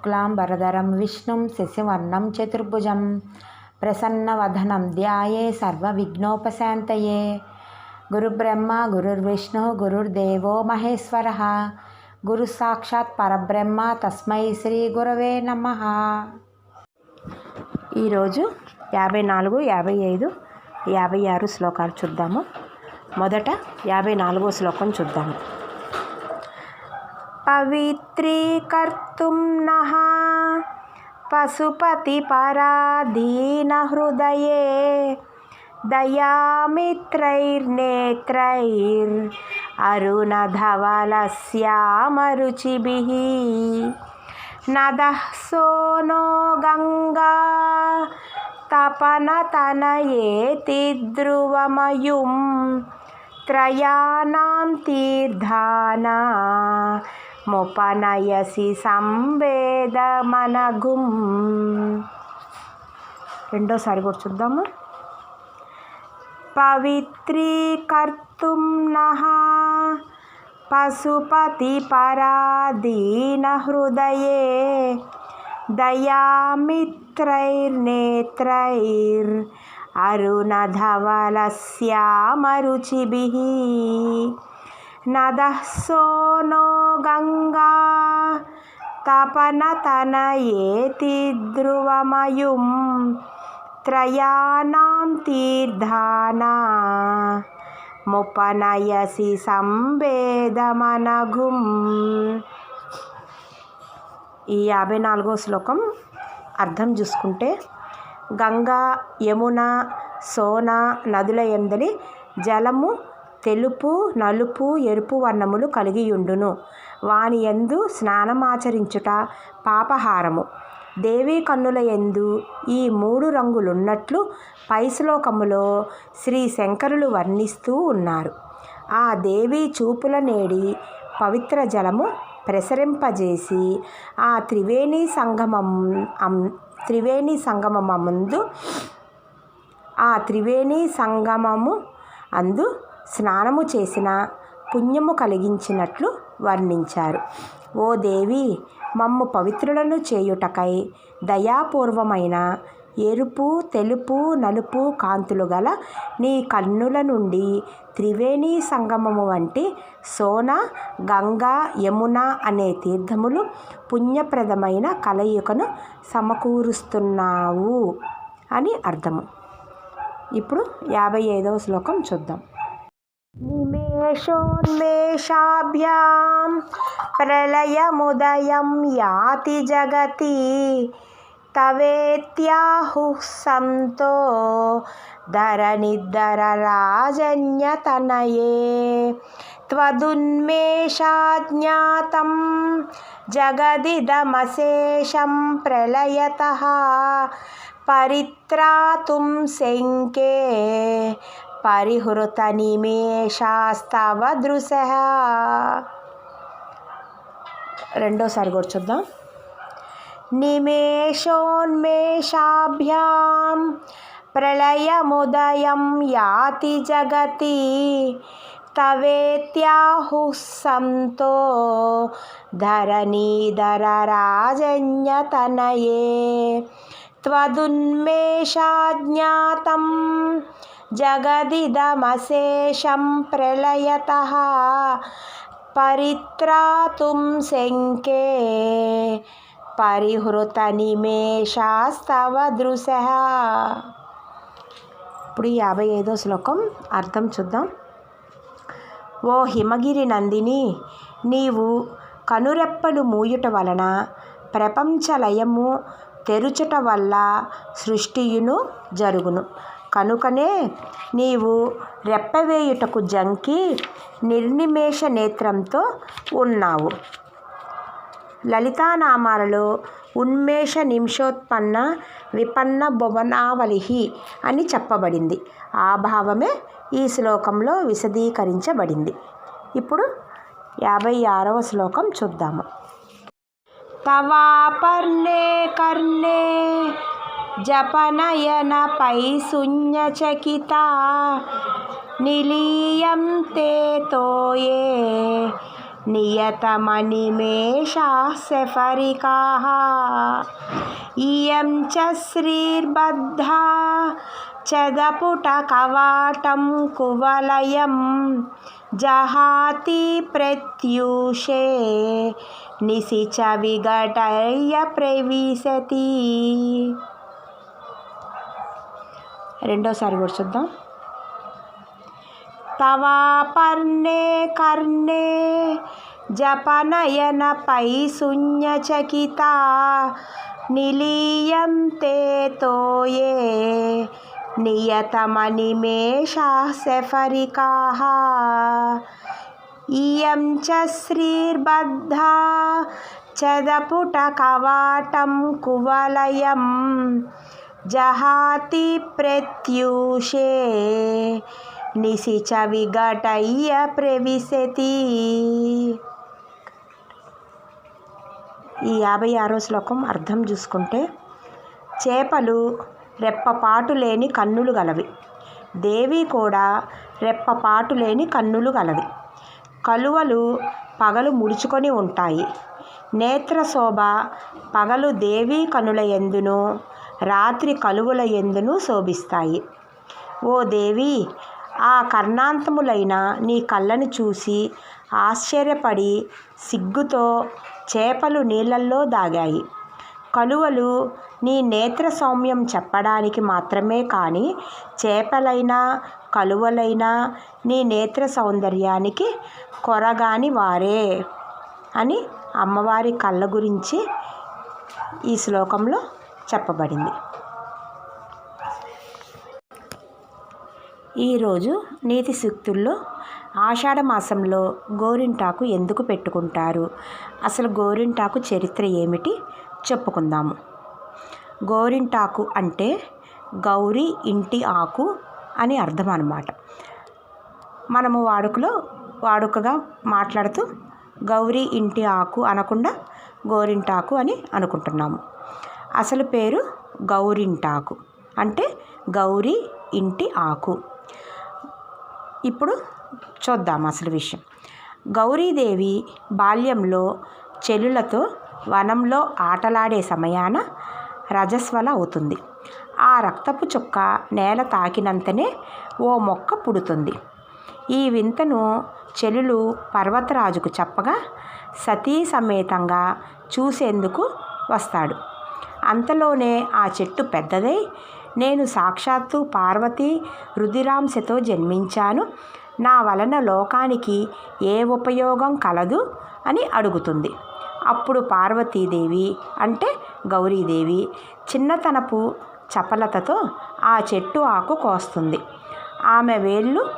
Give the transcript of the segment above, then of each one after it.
శుక్లాం శుక్లాంబరధరం విష్ణుం శశివర్ణం చతుర్భుజం ప్రసన్నవధనం ధ్యాయే సర్వ విఘ్నోపశాంతయే గురుబ్రహ్మ గురుర్విష్ణు గురుర్దేవో మహేశ్వర గురు సాక్షాత్ పరబ్రహ్మ తస్మై శ్రీ గురవే నమ ఈరోజు యాభై నాలుగు యాభై ఐదు యాభై ఆరు శ్లోకాలు చూద్దాము. మొదట యాభై నాలుగో శ్లోకం చూద్దాము. పవిత్రీకర్తుం నః పశుపతి పరాధీన హృదయే. దయామిత్రైర్నేత్రైర్ అరుణధవలస్యామరుచిభిः. నదః సోనో గంగా. తపనతనయేతి ధ్రువమయుం. త్రయాణం తీర్థానా. ముపనయసి సంవేదమనగుం రెండోసారి కూడా చూద్దాము? పవిత్రీకర్తుం నహ పశుపతి పరాధీన హృదయే దయామిత్రైర్నేత్రైర్ అరుణధవలస్యామరుచిభిः। శ్యామరుచిభి సోనో గంగా. తపనతనయేతి ధ్రువమయుం త్రయాణం తీర్థానా ముపనయసి సంవేదమనగుం ఈ యాభై నాలుగో శ్లోకం అర్థం చూసుకుంటే గంగా యమున సోన నదుల ఎందని జలము తెలుపు నలుపు ఎరుపు వర్ణములు కలిగియుండును. వాని యందు స్నానమాచరించుట పాపహారము. దేవి కన్నుల యందు ఈ మూడు రంగులున్నట్లు పై శ్లోకములో శ్రీ శంకరులు వర్ణిస్తూ ఉన్నారు. ఆ దేవి చూపుల నేడి పవిత్ర జలము ప్రసరింపజేసి ఆ త్రివేణి సంగమం త్రివేణి సంగమమందు ఆ త్రివేణి సంగమము అందు స్నానము చేసిన పుణ్యము కలిగించినట్లు వర్ణించారు. ఓ దేవి మమ్ము పవిత్రులను చేయుటకై దయాపూర్వమైన ఎరుపు తెలుపు నలుపు కాంతులు గల నీ కన్నుల నుండి త్రివేణి సంగమము వంటి సోన గంగా యమున అనే తీర్థములు పుణ్యప్రదమైన కలయికను సమకూరుస్తున్నావు అని అర్థము. ఇప్పుడు యాభై ఐదవ శ్లోకం చూద్దాం. निमेषोन्मेषाभ्यां प्रलयमुदयं याति जगति तवेत्याहुः सन्तो धरनिधरराजन्यतनये त्वदुन्मेषाज्ञातं जगदिदमशेषं प्रलयतः परित्रातुं शङ्के పరిహృత నిమేషాస్తవ దృశ. రెండోసారి కూడా చూద్దాం. నిమేషోన్మేషాభ్యాం ప్రళయముదయం యాతి జగతి తవేత్యాహు సంతో ధరణీధర రాజన్యతనయే త్వదున్మేషాజ్ఞాతం जगदिदमशेषं प्रलयतः परित्रातुं शङ्के పరిహృతనిమేషాస్తవ దృశ ఇప్పుడు ఈ యాభై ఐదో శ్లోకం అర్థం చూద్దాం ఓ హిమగిరి నందిని నీవు కనురెప్పలు మూయుట వలన ప్రపంచలయము తెరుచుట వల్ల సృష్టియును జరుగును కనుకనే నీవు రెప్పవేయుటకు జంకి నిర్నిమేష నేత్రంతో ఉన్నావు. లలితానామాలలో ఉన్మేష నిమిషోత్పన్న విపన్న భువనావలిహి అని చెప్పబడింది. ఆ భావమే ఈ శ్లోకంలో విశదీకరించబడింది. ఇప్పుడు యాభై ఆరవ శ్లోకం చూద్దాము. తవాపర్ణే కర్ణే జపనయన పై శూన్యచకిత నిలీయం తే తోయే నియతమనిమేషాశఫరికాः ఇయం చ శ్రీర్బద్ధా చదపుటకవాటం కువలయం జహాతి ప్రత్యూషే నిశిచ విఘటయ ప్రవిశతి రెండోసారి కూడా చూద్దాం. తవా పర్ణే కర్ణే జపనయన పై శూన్యచకిత నిలీయం తే తోయే నియతమనిమేషాశఫరికాः ఇయం చ శ్రీర్బద్ధా చదపుటకవాటం కువలయం జహాతి ప్రత్యూషే నిశిచ విఘటయ్య ప్రవిశతి. ఈ యాభై ఆరో శ్లోకం అర్థం చూసుకుంటే చేపలు రెప్పపాటు లేని కన్నులు గలవి. దేవి కూడా రెప్పపాటు లేని కన్నులు గలవి. కలువలు పగలు ముడుచుకొని ఉంటాయి. నేత్రశోభ పగలు దేవి కనుల ఎందును రాత్రి కలువల ఎందును శోభిస్తాయి. ఓ దేవి ఆ కర్ణాంతములైన నీ కళ్ళను చూసి ఆశ్చర్యపడి సిగ్గుతో చేపలు నీళ్ళల్లో దాగాయి. కలువలు నీ నేత్ర సౌమ్యం చెప్పడానికి మాత్రమే కానీ చేపలైనా కలువలైనా నీ నేత్ర సౌందర్యానికి కొరగాని వారే అని అమ్మవారి కళ్ళ గురించి ఈ శ్లోకంలో చెప్పబడింది. ఈరోజు నీతి సూక్తుల్లో ఆషాఢ మాసంలో గోరింటాకు ఎందుకు పెట్టుకుంటారు? అసలు గోరింటాకు చరిత్ర ఏమిటి? చెప్పుకుందాము. గోరింటాకు అంటే గౌరీ ఇంటి ఆకు అని అర్థం అన్నమాట మనము వాడుకలో వాడుకగా మాట్లాడుతూ గౌరీ ఇంటి ఆకు అనకుండా గోరింటాకు అని అనుకుంటున్నాము. అసలు పేరు గౌరింటాకు. అంటే గౌరీ ఇంటి ఆకు. ఇప్పుడు చూద్దాం అసలు విషయం. గౌరీదేవి బాల్యంలో చెలులతో వనంలో ఆటలాడే సమయాన రజస్వల అవుతుంది. ఆ రక్తపు చుక్క నేల తాకినంతనే ఓ మొక్క పుడుతుంది. ఈ వింతను చెలులు పర్వతరాజుకు చెప్పగా సతీ సమేతంగా చూసేందుకు వస్తాడు. అంతలోనే ఆ చెట్టు పెద్దదై నేను సాక్షాత్తు పార్వతి రుధిరాంశతో జన్మించాను. నా వలన లోకానికి ఏ ఉపయోగం కలదు అని అడుగుతుంది. అప్పుడు పార్వతీదేవి అంటే గౌరీదేవి చిన్నతనపు చపలతతో ఆ చెట్టు ఆకు కోస్తుంది. ఆమె వేళ్ళు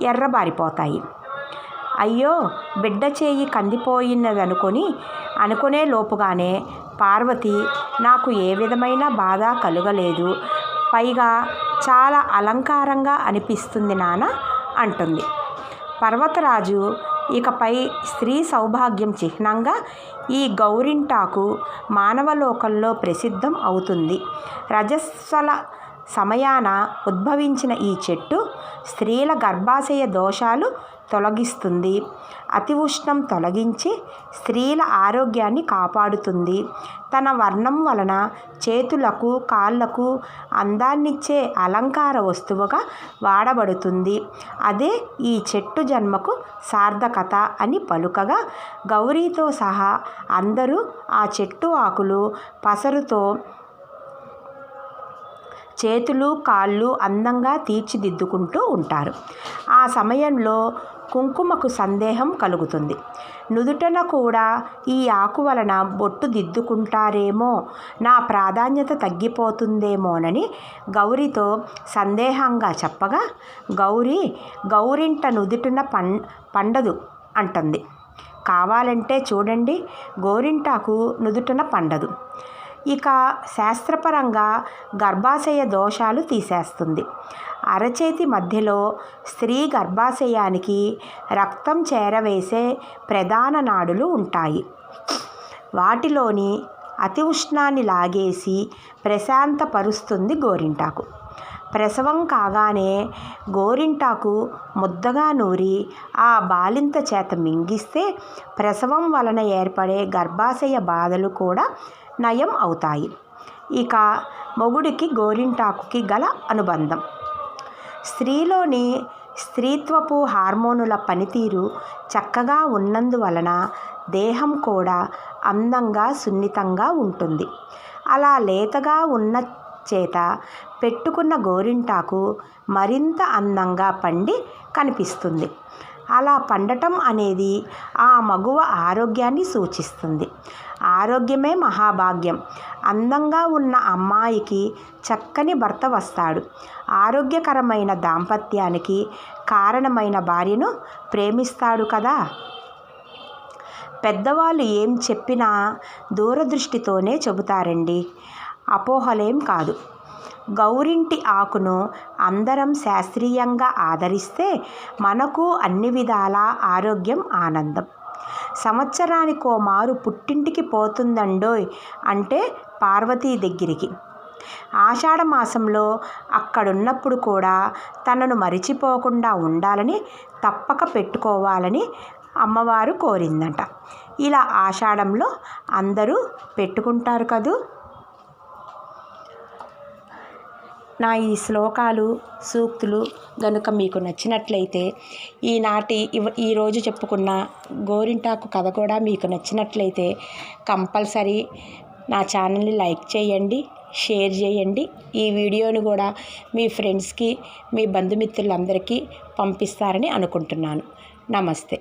ఎర్రబారిపోతాయి. అయ్యో బిడ్డ చేయి కందిపోయినదనుకొని అనుకునే లోపుగానే పార్వతి నాకు ఏ విధమైన బాధ కలుగలేదు. పైగా చాలా అలంకారంగా అనిపిస్తుంది నాన్న అంటుంది. పర్వతరాజు ఇకపై స్త్రీ సౌభాగ్యం చిహ్నంగా ఈ గౌరింటాకు మానవలోకంలో ప్రసిద్ధం అవుతుంది. రజస్వల సమయాన ఉద్భవించిన ఈ చెట్టు స్త్రీల గర్భాశయ దోషాలు తొలగిస్తుంది. అతి ఉష్ణం తొలగించి స్త్రీల ఆరోగ్యాన్ని కాపాడుతుంది. తన వర్ణం వలన చేతులకు కాళ్ళకు అందాన్నిచ్చే అలంకార వస్తువుగా వాడబడుతుంది. అదే ఈ చెట్టు జన్మకు సార్థకత అని పలుకగా గౌరీతో సహా అందరూ ఆ చెట్టు ఆకులు పసరుతో చేతులు కాళ్ళు అందంగా తీర్చిదిద్దుకుంటూ ఉంటారు. ఆ సమయంలో కుంకుమకు సందేహం కలుగుతుంది. నుదుటన కూడా ఈ ఆకు వలన బొట్టు దిద్దుకుంటారేమో నా ప్రాధాన్యత తగ్గిపోతుందేమోనని గౌరితో సందేహంగా చెప్పగా గౌరీ గౌరింట నుదుటన పం పండదు అంటుంది. కావాలంటే చూడండి గోరింటాకు నుదుటన పండదు. ఇక శాస్త్రపరంగా గర్భాశయ దోషాలు తీసేస్తుంది. అరచేతి మధ్యలో స్త్రీ గర్భాశయానికి రక్తం చేరవేసే ప్రధాన నాడులు ఉంటాయి. వాటిలోని అతి ఉష్ణాన్ని లాగేసి ప్రశాంతపరుస్తుంది గోరింటాకు. ప్రసవం కాగానే గోరింటాకు ముద్దగా నూరి ఆ బాలింత చేత మింగిస్తే ప్రసవం వలన ఏర్పడే గర్భాశయ బాధలు కూడా నయం అవుతాయి. ఇక మొగుడికి గోరింటాకుకి గల అనుబంధం. స్త్రీలోని స్త్రీత్వపు హార్మోనుల పనితీరు చక్కగా ఉన్నందువలన దేహం కూడా అందంగా సున్నితంగా ఉంటుంది. అలా లేతగా ఉన్న చేత పెట్టుకున్న గోరింటాకు మరింత అందంగా పండి కనిపిస్తుంది. అలా పండటం అనేది ఆ మగువ ఆరోగ్యాన్ని సూచిస్తుంది. ఆరోగ్యమే మహాభాగ్యం. అందంగా ఉన్న అమ్మాయికి చక్కని భర్త వస్తాడు. ఆరోగ్యకరమైన దాంపత్యానికి కారణమైన భార్యను ప్రేమిస్తాడు కదా. పెద్దవాళ్ళు ఏం చెప్పినా దూరదృష్టితోనే చెబుతారండి. అపోహలేం కాదు. గౌరింటి ఆకును అందరం శాస్త్రీయంగా ఆదరిస్తే మనకు అన్ని విధాల ఆరోగ్యం ఆనందం. సంవత్సరానికో మారు పుట్టింటికి పోతుందండోయ్ అంటే పార్వతీ దగ్గరికి. ఆషాఢ మాసంలో అక్కడున్నప్పుడు కూడా తనను మరిచిపోకుండా ఉండాలని తప్పక పెట్టుకోవాలని అమ్మవారు కోరిందట. ఇలా ఆషాఢంలో అందరూ పెట్టుకుంటారు కదూ? నా ఈ శ్లోకాలు సూక్తులు గనుక మీకు నచ్చినట్లయితే ఈనాటి ఇవ ఈరోజు చెప్పుకున్న గోరింటాకు కథ కూడా మీకు నచ్చినట్లయితే కంపల్సరీ నా ఛానల్ని లైక్ చేయండి షేర్ చేయండి. ఈ వీడియోని కూడా మీ ఫ్రెండ్స్కి మీ బంధుమిత్రులందరికీ పంపిస్తారని అనుకుంటున్నాను. నమస్తే.